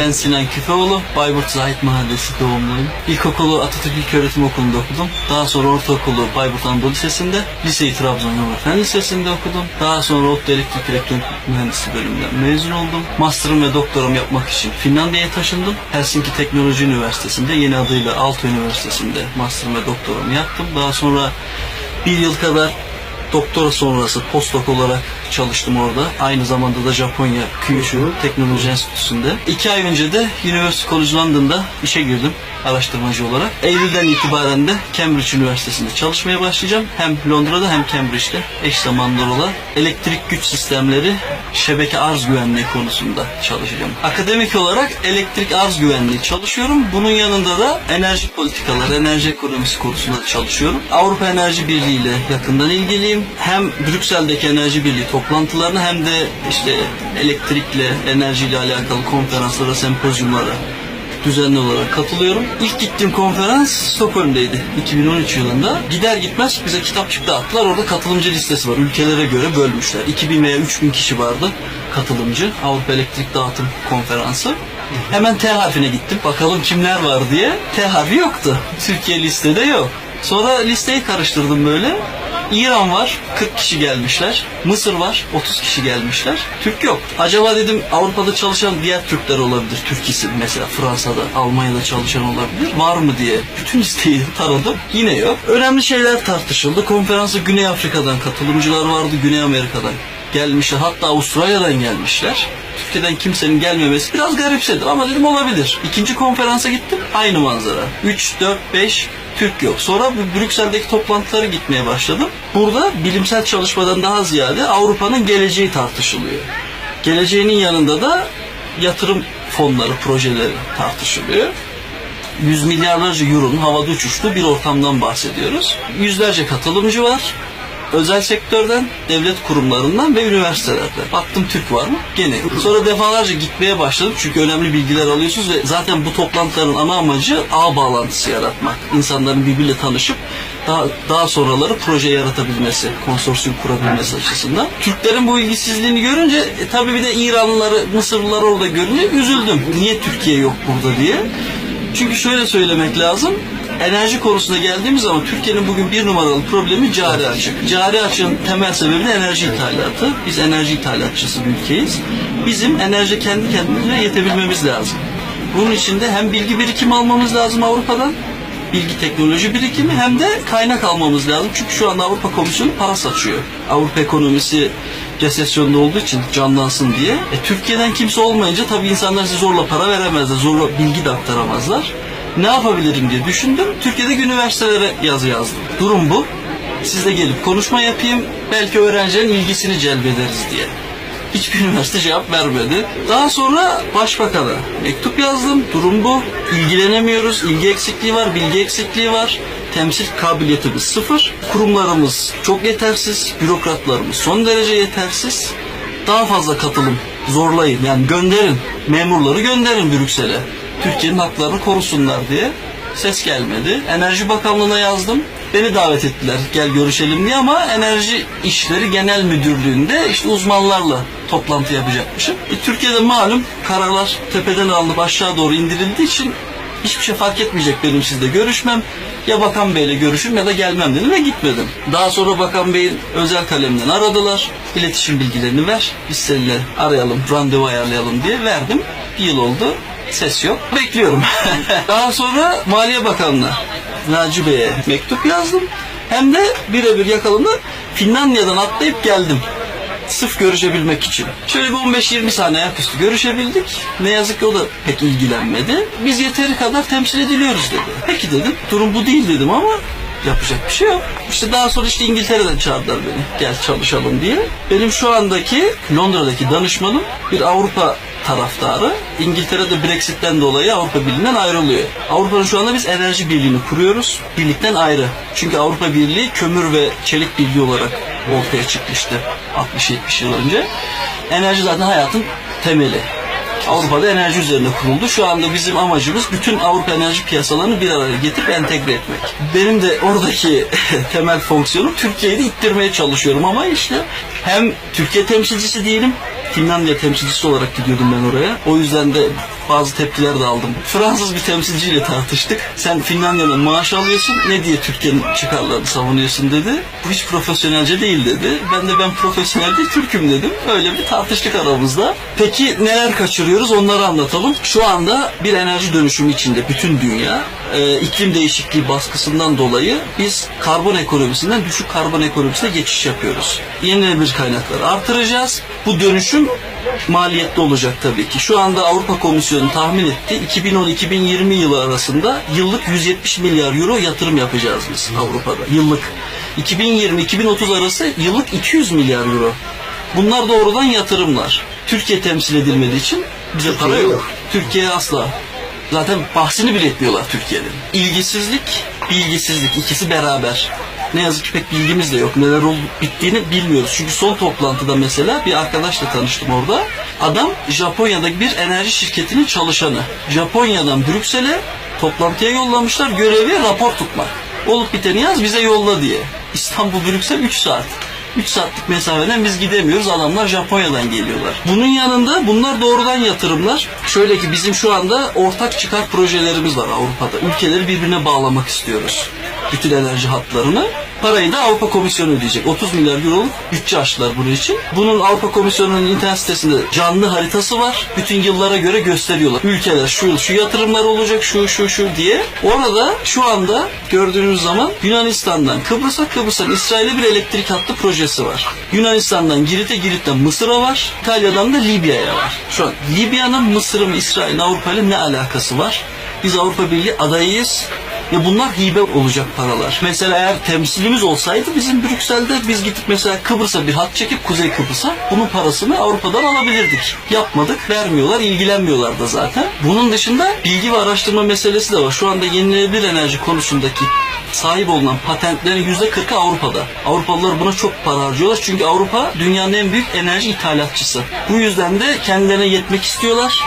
Ben Sinan Küfeoğlu, Bayburt Zahit Mahallesi doğumluyum. İlkokulu Atatürk İlköğretim Okulu'nda okudum. Daha sonra ortaokulu Bayburt Anadolu Lisesi'nde, liseyi Trabzon Yavru Fen Lisesi'nde okudum. Daha sonra ODTÜ Elektrik Elektronik Mühendisliği bölümünden mezun oldum. Master'ım ve doktoram yapmak için Finlandiya'ya taşındım. Helsinki Teknoloji Üniversitesi'nde, yeni adıyla Aalto Üniversitesi'nde master'ım ve doktoramı yaptım. Daha sonra bir yıl kadar doktora sonrası postdoc olarak çalıştım orada. Aynı zamanda da Japonya Kyushu Teknoloji Enstitüsü'nde. İki ay önce de University College London'da işe girdim araştırmacı olarak. Eylül'den itibaren de Cambridge Üniversitesi'nde çalışmaya başlayacağım. Hem Londra'da hem Cambridge'de eş zamanlı olarak elektrik güç sistemleri, şebeke arz güvenliği konusunda çalışacağım. Akademik olarak elektrik arz güvenliği çalışıyorum. Bunun yanında da enerji politikaları, enerji ekonomisi konusunda da çalışıyorum. Avrupa Enerji Birliği ile yakından ilgiliyim. Hem Brüksel'deki Enerji Birliği toplantılarına hem de işte elektrikle, enerjiyle alakalı konferanslara, sempozyumlara düzenli olarak katılıyorum. İlk gittiğim konferans Stockholm'deydi 2013 yılında. Gider gitmez bize kitapçık dağıttılar. Orada katılımcı listesi var. Ülkelere göre bölmüşler. 2000 veya 3000 kişi vardı katılımcı. Avrupa Elektrik Dağıtım Konferansı. Hemen T harfine gittim. Bakalım kimler var diye. T harfi yoktu. Türkiye listede yok. Sonra listeyi karıştırdım böyle. İran var 40 kişi gelmişler. Mısır var 30 kişi gelmişler. Türk yok. Acaba dedim Avrupa'da çalışan diğer Türkler olabilir. Türk isim mesela Fransa'da, Almanya'da çalışan olabilir. Var mı diye bütün listeyi taradım. Yine yok. Önemli şeyler tartışıldı. Konferansa Güney Afrika'dan katılımcılar vardı. Güney Amerika'dan gelmişler. Hatta Avustralya'dan gelmişler. Türkiye'den kimsenin gelmemesi biraz garipsedim ama dedim olabilir. İkinci konferansa gittim. Aynı manzara. 3, 4, 5 Türk yok. Sonra bu Brüksel'deki toplantılara gitmeye başladım. Burada bilimsel çalışmadan daha ziyade Avrupa'nın geleceği tartışılıyor. Geleceğinin yanında da yatırım fonları, projeleri tartışılıyor. Yüz milyarlarca euronun havada uçuştuğu bir ortamdan bahsediyoruz. Yüzlerce katılımcı var. Özel sektörden, devlet kurumlarından ve üniversitelerden. Baktım Türk var mı? Gene. Sonra defalarca gitmeye başladım çünkü önemli bilgiler alıyorsunuz ve zaten bu toplantıların ana amacı ağ bağlantısı yaratmak. İnsanların birbiriyle tanışıp daha, daha sonraları proje yaratabilmesi, konsorsiyum kurabilmesi açısından. Türklerin bu ilgisizliğini görünce e, tabii bir de İranlıları, Mısırlıları orada görünce üzüldüm. Niye Türkiye yok burada diye. Çünkü şöyle söylemek lazım. Enerji konusuna geldiğimiz zaman Türkiye'nin bugün bir numaralı problemi cari açık. Cari açığın temel sebebi de enerji ithalatı. Biz enerji ithalatçısı bir ülkeyiz. Bizim enerji kendi kendine yetebilmemiz lazım. Bunun için de hem bilgi birikimi almamız lazım Avrupa'dan, bilgi teknoloji birikimi hem de kaynak almamız lazım. Çünkü şu anda Avrupa Komisyonu para saçıyor. Avrupa ekonomisi resesyonda olduğu için canlansın diye. E, Türkiye'den kimse olmayınca tabii insanlar size zorla para veremezler, zorla bilgi de aktaramazlar. Ne yapabilirim diye düşündüm. Türkiye'deki üniversitelere yazı yazdım. Durum bu. Siz de gelip konuşma yapayım. Belki öğrencilerin ilgisini celbederiz diye. Hiçbir üniversite cevap vermedi. Daha sonra başbakana mektup yazdım. Durum bu. İlgilenemiyoruz. İlgi eksikliği var, bilgi eksikliği var. Temsil kabiliyetimiz sıfır. Kurumlarımız çok yetersiz. Bürokratlarımız son derece yetersiz. Daha fazla katılım zorlayın. Yani gönderin. Memurları gönderin Brüksel'e. Türkiye'nin haklarını korusunlar diye. Ses gelmedi. Enerji Bakanlığı'na yazdım. Beni davet ettiler gel görüşelim diye ama Enerji İşleri Genel Müdürlüğü'nde işte uzmanlarla toplantı yapacakmışım. E, Türkiye'de malum kararlar tepeden alınıp aşağı doğru indirildiği için hiçbir şey fark etmeyecek benim sizle görüşmem. Ya Bakan Bey'le görüşüm ya da gelmem dedim ve gitmedim. Daha sonra Bakan Bey'in özel kalemden aradılar. İletişim bilgilerini ver. Biz seninle arayalım, randevu ayarlayalım diye verdim. Bir yıl oldu. Ses yok. Bekliyorum. Daha sonra Maliye Bakanlığı'na Naci Bey'e mektup yazdım. Hem de birebir yakalımda Finlandiya'dan atlayıp geldim. Sırf görüşebilmek için. Şöyle bir 15-20 saniye ayaküstü görüşebildik. Ne yazık ki o da pek ilgilenmedi. Biz yeteri kadar temsil ediliyoruz dedi. Peki dedim. Durum bu değil dedim ama yapacak bir şey yok. İşte daha sonra işte İngiltere'den çağırdılar beni. Gel çalışalım diye. Benim şu andaki Londra'daki danışmanım bir Avrupa taraftarı. İngiltere'de Brexit'ten dolayı Avrupa Birliği'nden ayrılıyor. Avrupa'nın şu anda biz enerji birliğini kuruyoruz. Birlikten ayrı. Çünkü Avrupa Birliği kömür ve çelik birliği olarak ortaya çıkmıştı 60-70 yıl önce. Enerji zaten hayatın temeli. Avrupa'da enerji üzerine kuruldu. Şu anda bizim amacımız bütün Avrupa enerji piyasalarını bir araya getirip entegre etmek. Benim de oradaki temel fonksiyonum Türkiye'yi de ittirmeye çalışıyorum ama işte hem Türkiye temsilcisi değilim, Finlandiya temsilcisi olarak gidiyordum ben oraya. O yüzden de bazı tepkiler de aldım. Fransız bir temsilciyle tartıştık. Sen Finlandiya'dan maaş alıyorsun. Ne diye Türkiye'nin çıkarlarını savunuyorsun dedi. Bu hiç profesyonelce değil dedi. Ben de ben profesyonel değil Türk'üm dedim. Öyle bir tartıştık aramızda. Peki neler kaçırıyoruz onları anlatalım. Şu anda bir enerji dönüşümü içinde bütün dünya e, iklim değişikliği baskısından dolayı biz karbon ekonomisinden düşük karbon ekonomisine geçiş yapıyoruz. Yenilenebilir kaynakları artıracağız. Bu dönüşüm maliyetli olacak tabii ki. Şu anda Avrupa Komisyonu tahmin etti 2010-2020 yılı arasında yıllık 170 milyar euro yatırım yapacağız biz Avrupa'da. Yıllık. 2020-2030 arası yıllık 200 milyar euro. Bunlar doğrudan yatırımlar. Türkiye temsil edilmediği için bize para yok. yok. Türkiye asla. Zaten bahsini bile etmiyorlar Türkiye'nin. İlgisizlik, bilgisizlik ikisi beraber. Ne yazık ki pek bilgimiz de yok. Neler olup bittiğini bilmiyoruz. Çünkü son toplantıda mesela bir arkadaşla tanıştım orada. Adam Japonya'daki bir enerji şirketinin çalışanı. Japonya'dan Brüksel'e toplantıya yollamışlar. Görevi rapor tutmak. Olup biteni yaz bize yolla diye. İstanbul Brüksel 3 saat. 3 saatlik mesafeden biz gidemiyoruz. Adamlar Japonya'dan geliyorlar. Bunun yanında bunlar doğrudan yatırımlar. Şöyle ki bizim şu anda ortak çıkar projelerimiz var Avrupa'da. Ülkeleri birbirine bağlamak istiyoruz. Bütün enerji hatlarını. Parayı da Avrupa Komisyonu ödeyecek. 30 milyar euroluk bütçe açtılar bunun için. Bunun Avrupa Komisyonu'nun internet sitesinde canlı haritası var. Bütün yıllara göre gösteriyorlar. Ülkeler şu yıl şu yatırımlar olacak şu şu şu diye. Orada şu anda gördüğünüz zaman Yunanistan'dan Kıbrıs'a Kıbrıs'tan İsrail'e bir elektrik hattı projesi var. Yunanistan'dan Girit'e Girit'ten Mısır'a var. İtalya'dan da Libya'ya var. Şu an Libya'nın Mısır'ın İsrail'in Avrupa ile ne alakası var? Biz Avrupa Birliği adayıyız. Ve bunlar hibe olacak paralar. Mesela eğer temsilimiz olsaydı bizim Brüksel'de biz gidip mesela Kıbrıs'a bir hat çekip Kuzey Kıbrıs'a bunun parasını Avrupa'dan alabilirdik. Yapmadık, vermiyorlar, ilgilenmiyorlar da zaten. Bunun dışında bilgi ve araştırma meselesi de var. Şu anda yenilenebilir enerji konusundaki sahip olunan patentlerin yüzde 40'ı Avrupa'da. Avrupalılar buna çok para harcıyorlar. Çünkü Avrupa dünyanın en büyük enerji ithalatçısı. Bu yüzden de kendilerine yetmek istiyorlar.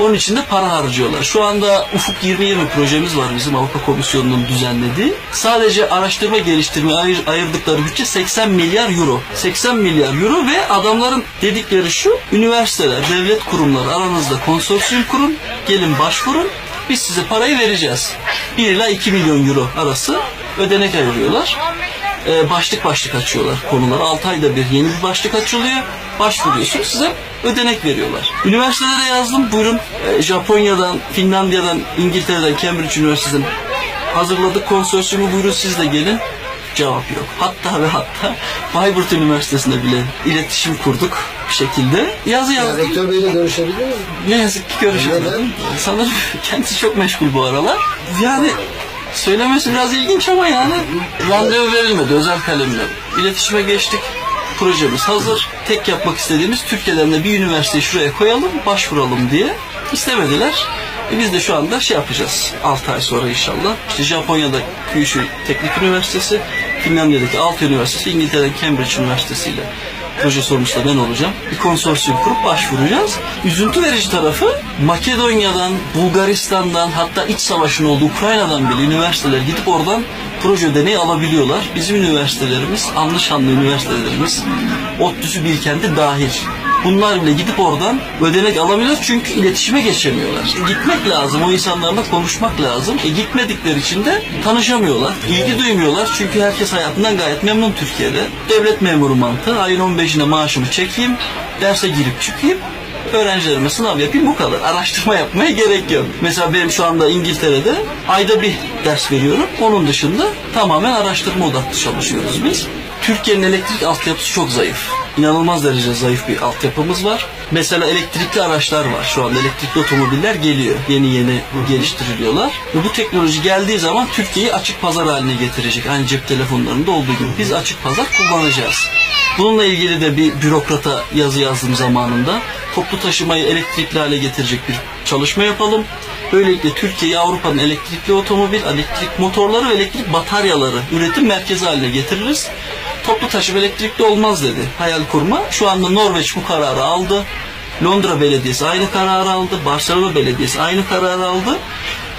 Onun için de para harcıyorlar. Şu anda Ufuk 2020 projemiz var bizim Avrupa Komisyonu'nun düzenlediği. Sadece araştırma geliştirme ayır- ayırdıkları bütçe 80 milyar euro. 80 milyar euro ve adamların dedikleri şu üniversiteler, devlet kurumları aranızda konsorsiyum kurun, gelin başvurun, biz size parayı vereceğiz. 1 ila 2 milyon euro arası ödenek ayırıyorlar. Ee, başlık başlık açıyorlar konuları. 6 ayda bir yeni bir başlık açılıyor. Başvuruyorsun size ödenek veriyorlar. Üniversitelere yazdım. Buyurun Ee, Japonya'dan, Finlandiya'dan, İngiltere'den, Cambridge Üniversitesi'nden hazırladık konsorsiyumu. Buyurun siz de gelin. Cevap yok. Hatta ve hatta Bayburt Üniversitesi'nde bile iletişim kurduk bir şekilde. Yazı Ya, yazdım. rektör beyle görüşebilir miyim? Ne yazık ki görüşemedim. Sanırım kendisi çok meşgul bu aralar. Yani söylemesi biraz ilginç ama yani randevu verilmedi özel kalemle. İletişime geçtik. Projemiz hazır. Tek yapmak istediğimiz Türkiye'den de bir üniversiteyi şuraya koyalım, başvuralım diye. İstemediler. E biz de şu anda şey yapacağız. 6 ay sonra inşallah. İşte Japonya'da Kyushu Teknik Üniversitesi, Finlandiya'daki Altı Üniversitesi, İngiltere'den Cambridge Üniversitesi ile proje sorumlusu da ben olacağım. Bir konsorsiyum kurup başvuracağız. Üzüntü verici tarafı Makedonya'dan, Bulgaristan'dan hatta iç savaşın olduğu Ukrayna'dan bile üniversiteler gidip oradan proje ödeneği alabiliyorlar. Bizim üniversitelerimiz, anlı şanlı üniversitelerimiz, ODTÜ'sü Bilkent'i dahil. Bunlar bile gidip oradan ödenek alamıyorlar çünkü iletişime geçemiyorlar. E, gitmek lazım, o insanlarla konuşmak lazım. E, gitmedikleri için de tanışamıyorlar, ilgi duymuyorlar çünkü herkes hayatından gayet memnun Türkiye'de. Devlet memuru mantığı, ayın 15'ine maaşımı çekeyim, derse girip çıkayım, öğrencilerime sınav yapayım bu kadar. Araştırma yapmaya gerek yok. Mesela benim şu anda İngiltere'de ayda bir ders veriyorum. Onun dışında tamamen araştırma odaklı çalışıyoruz biz. Türkiye'nin elektrik altyapısı çok zayıf. İnanılmaz derece zayıf bir altyapımız var. Mesela elektrikli araçlar var. Şu anda elektrikli otomobiller geliyor. Yeni yeni geliştiriliyorlar. Ve bu teknoloji geldiği zaman Türkiye'yi açık pazar haline getirecek. Aynı cep telefonlarında olduğu gibi. Biz açık pazar kullanacağız. Bununla ilgili de bir bürokrata yazı yazdım zamanında. Toplu taşımayı elektrikli hale getirecek bir çalışma yapalım. Böylelikle Türkiye'yi Avrupa'nın elektrikli otomobil, elektrik motorları ve elektrik bataryaları üretim merkezi haline getiririz. Toplu taşıma elektrikli olmaz dedi. Hayal kurma. Şu anda Norveç bu kararı aldı. Londra Belediyesi aynı kararı aldı. Barcelona Belediyesi aynı kararı aldı.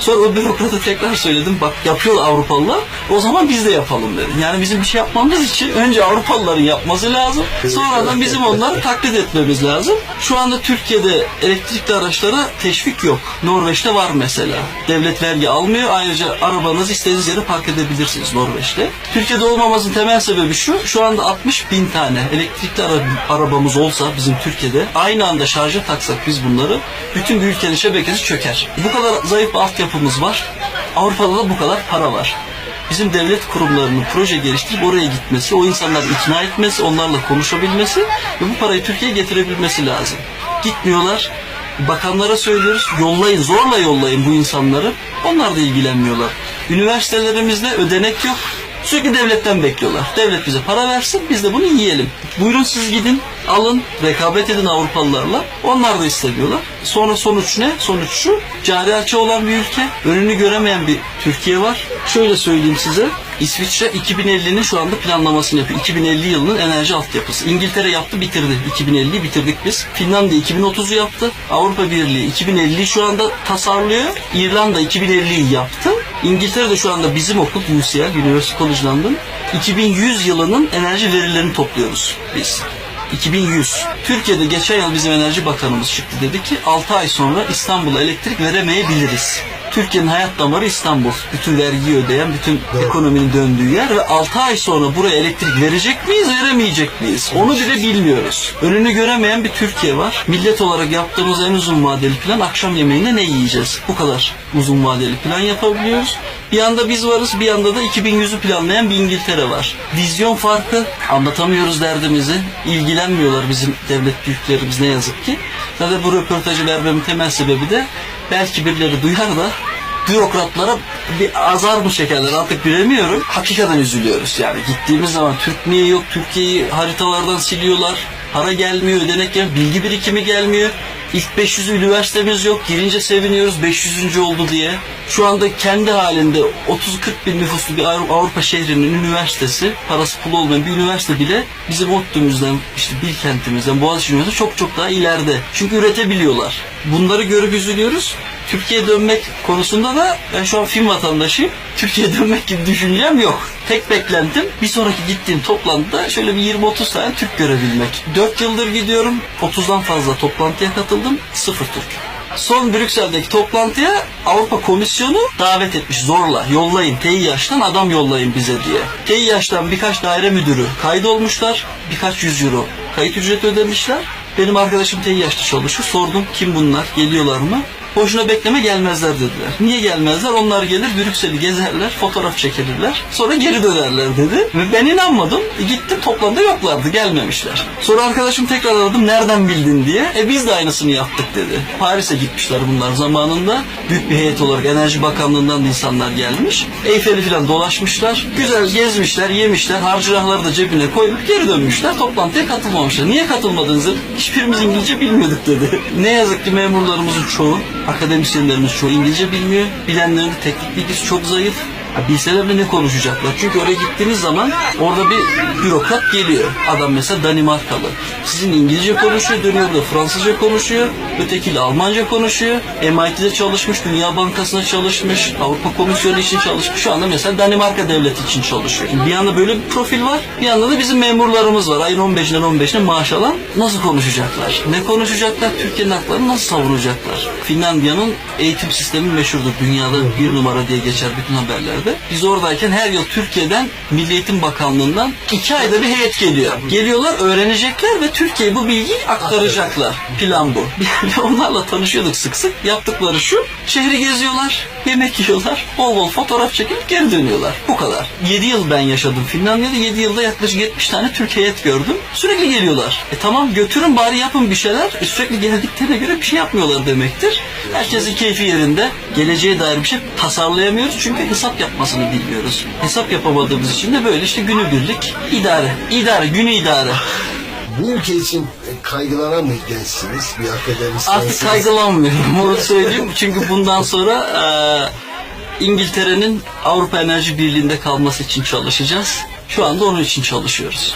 Sonra o bürokrata tekrar söyledim. Bak yapıyor Avrupalılar. O zaman biz de yapalım dedim. Yani bizim bir şey yapmamız için önce Avrupalıların yapması lazım. Sonradan bizim onları taklit etmemiz lazım. Şu anda Türkiye'de elektrikli araçlara teşvik yok. Norveç'te var mesela. Devlet vergi almıyor. Ayrıca arabanızı istediğiniz yere park edebilirsiniz Norveç'te. Türkiye'de olmamasının temel sebebi şu. Şu anda 60 bin tane elektrikli ara- arabamız olsa bizim Türkiye'de aynı anda şarja taksak biz bunları bütün bir ülkenin şebekesi çöker. Bu kadar zayıf bir altyapımız var. Avrupa'da da bu kadar para var. Bizim devlet kurumlarının proje geliştirip oraya gitmesi, o insanları ikna etmesi, onlarla konuşabilmesi ve bu parayı Türkiye'ye getirebilmesi lazım. Gitmiyorlar. Bakanlara söylüyoruz, yollayın, zorla yollayın bu insanları. Onlar da ilgilenmiyorlar. Üniversitelerimizde ödenek yok. Sürekli devletten bekliyorlar. Devlet bize para versin, biz de bunu yiyelim. Buyurun siz gidin, alın, rekabet edin Avrupalılarla. Onlar da istemiyorlar. Sonra sonuç ne? Sonuç şu, cari açı olan bir ülke, önünü göremeyen bir Türkiye var. Şöyle söyleyeyim size, İsviçre 2050'nin şu anda planlamasını yapıyor. 2050 yılının enerji altyapısı. İngiltere yaptı, bitirdi. 2050'yi bitirdik biz. Finlandiya 2030'u yaptı. Avrupa Birliği 2050'yi şu anda tasarlıyor. İrlanda 2050'yi yaptı. İngiltere de şu anda bizim okul UCL, University College London 2100 yılının enerji verilerini topluyoruz biz. 2100. Türkiye'de geçen yıl bizim Enerji Bakanımız çıktı dedi ki 6 ay sonra İstanbul'a elektrik veremeyebiliriz. Türkiye'nin hayat damarı İstanbul. Bütün vergiyi ödeyen, bütün ekonominin döndüğü yer ve 6 ay sonra buraya elektrik verecek miyiz, veremeyecek miyiz? Onu bile bilmiyoruz. Önünü göremeyen bir Türkiye var. Millet olarak yaptığımız en uzun vadeli plan akşam yemeğinde ne yiyeceğiz? Bu kadar uzun vadeli plan yapabiliyoruz. Bir yanda biz varız, bir yanda da 2100'ü planlayan bir İngiltere var. Vizyon farkı, anlatamıyoruz derdimizi. İlgilenmiyorlar bizim devlet büyüklerimiz ne yazık ki. Zaten bu röportajı vermemin temel sebebi de belki birileri duyar da bürokratlara bir azar mı çekerler artık bilemiyorum. Hakikaten üzülüyoruz yani. Gittiğimiz zaman Türk niye yok? Türkiye'yi haritalardan siliyorlar. Para gelmiyor, ödenek gelmiyor, bilgi birikimi gelmiyor. İlk 500 üniversitemiz yok. Girince seviniyoruz 500. oldu diye. Şu anda kendi halinde 30-40 bin nüfuslu bir Avru- Avrupa şehrinin üniversitesi, parası pulu olmayan bir üniversite bile bizim ODTÜ'müzden, işte Bilkent'imizden, Boğaziçi Üniversitesi çok çok daha ileride. Çünkü üretebiliyorlar. Bunları görüp üzülüyoruz. Türkiye'ye dönmek konusunda da ben şu an film vatandaşıyım. Türkiye'ye dönmek gibi düşüncem yok. Tek beklentim bir sonraki gittiğim toplantıda şöyle bir 20-30 tane Türk görebilmek. 4 yıldır gidiyorum. 30'dan fazla toplantıya katıldım. Sıfır Türk. Son Brüksel'deki toplantıya Avrupa Komisyonu davet etmiş zorla. Yollayın TİH'ten adam yollayın bize diye. TİH'ten birkaç daire müdürü kaydolmuşlar. Birkaç yüz euro kayıt ücreti ödemişler. Benim arkadaşım TİH'te çalışıyor. Sordum kim bunlar geliyorlar mı? Boşuna bekleme gelmezler dediler. Niye gelmezler? Onlar gelir Brüksel'i gezerler, fotoğraf çekilirler. Sonra geri dönerler dedi. Ve ben inanmadım. E, gittim toplantıda yoklardı, gelmemişler. Sonra arkadaşım tekrar aradım nereden bildin diye. E biz de aynısını yaptık dedi. Paris'e gitmişler bunlar zamanında. Büyük bir heyet olarak Enerji Bakanlığı'ndan da insanlar gelmiş. Eyfel'i falan dolaşmışlar. Güzel gezmişler, yemişler. Harcırahları da cebine koyup geri dönmüşler. Toplantıya katılmamışlar. Niye katılmadınız? Hiçbirimiz İngilizce bilmiyorduk dedi. Ne yazık ki memurlarımızın çoğu akademisyenlerimiz çoğu İngilizce bilmiyor. Bilenlerin teknik bilgisi çok zayıf. Bilseler de ne konuşacaklar? Çünkü oraya gittiğiniz zaman orada bir bürokrat geliyor. Adam mesela Danimarkalı. Sizin İngilizce konuşuyor, dönüyor da Fransızca konuşuyor. Ötekiyle Almanca konuşuyor. MIT'de çalışmış, Dünya Bankası'nda çalışmış, Avrupa Komisyonu için çalışmış. Şu anda mesela Danimarka Devleti için çalışıyor. Şimdi bir yanda böyle bir profil var, bir yanda da bizim memurlarımız var. Ayın 15'inden 15'ine maaş alan nasıl konuşacaklar? Ne konuşacaklar? Türkiye'nin haklarını nasıl savunacaklar? Finlandiya'nın eğitim sistemi meşhurdur. Dünyada bir numara diye geçer bütün haberlerde. Biz oradayken her yıl Türkiye'den Milli Eğitim Bakanlığı'ndan iki ayda bir heyet geliyor. Geliyorlar, öğrenecekler ve Türkiye'ye bu bilgiyi aktaracaklar. Plan bu. Onlarla tanışıyorduk sık sık. Yaptıkları şu, şehri geziyorlar, yemek yiyorlar, bol bol fotoğraf çekip geri dönüyorlar. Bu kadar. 7 yıl ben yaşadım Finlandiya'da. 7 yılda yaklaşık 70 tane Türk heyet gördüm. Sürekli geliyorlar. E tamam götürün bari yapın bir şeyler. E sürekli geldiklerine göre bir şey yapmıyorlar demektir. Herkesin keyfi yerinde. Geleceğe dair bir şey tasarlayamıyoruz çünkü hesap yapmasını bilmiyoruz. Hesap yapamadığımız için de böyle işte günübirlik idare. İdare, günü idare. Bu ülke için kaygılanan mı gençsiniz? Bir akademisyen. Artık kaygılanmıyorum onu söyleyeyim. Çünkü bundan sonra e, İngiltere'nin Avrupa Enerji Birliği'nde kalması için çalışacağız. Şu anda onun için çalışıyoruz.